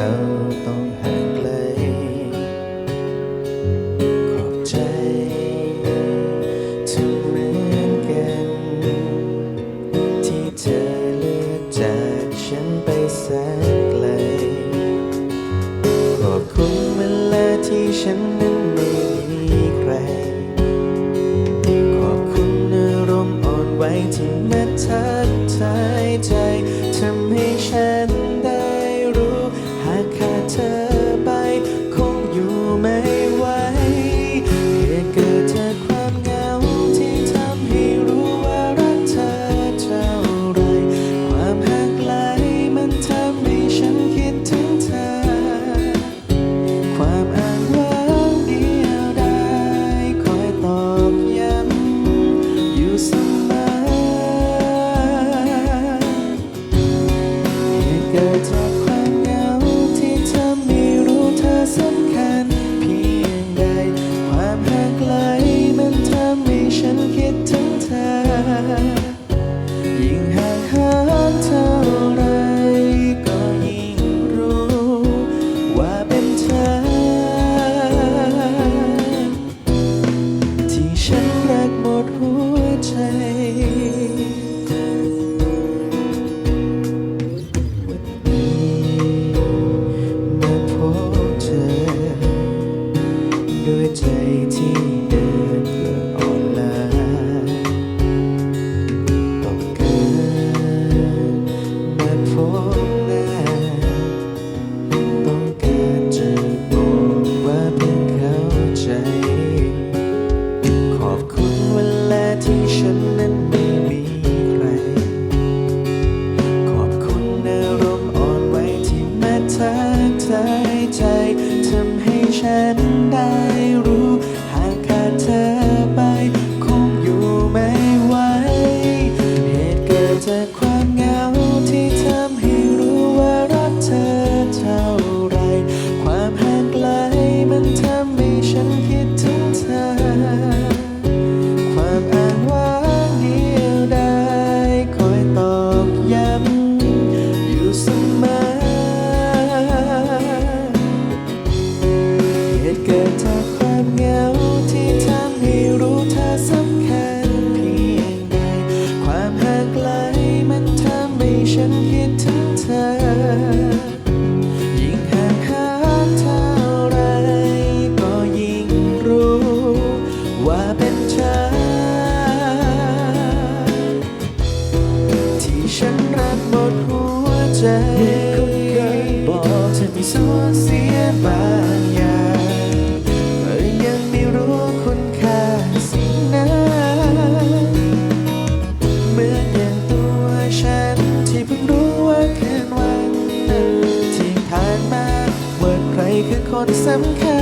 เราต้องห่างไกล ขอบใจถึงเหมือนกัน ที่เธอเลือกจากฉันไปแสนไกล ขอบคุณเวลาที่ฉันนั้นไม่มีใคร ขอบคุณอารมอ่อนไหวที่มาทักทาใจทำให้ฉัน enter her ฉันได้รู้ หากขาดเธอไป คงอยู่ไม่ไหว เหตุเกิดจากความเหงาที่ทำให้รู้ว่ารักเธอเท่าไร ความห่างไกลมันทำให้ฉันคิดถึงเธอ ความอ้างว้างเดียวได้คอยตอกย้ำอยู่เสมอ เหมือนเคยบอกเธอมีสูญเสียบางอย่างแต่ยังไม่รู้คุณค่าสิ่งนั้นเหมือนอย่างตัวฉันที่เพิ่งรู้ว่าคืนวันนั้นที่ผ่านมาเมื่อใครคือคนสำคัญ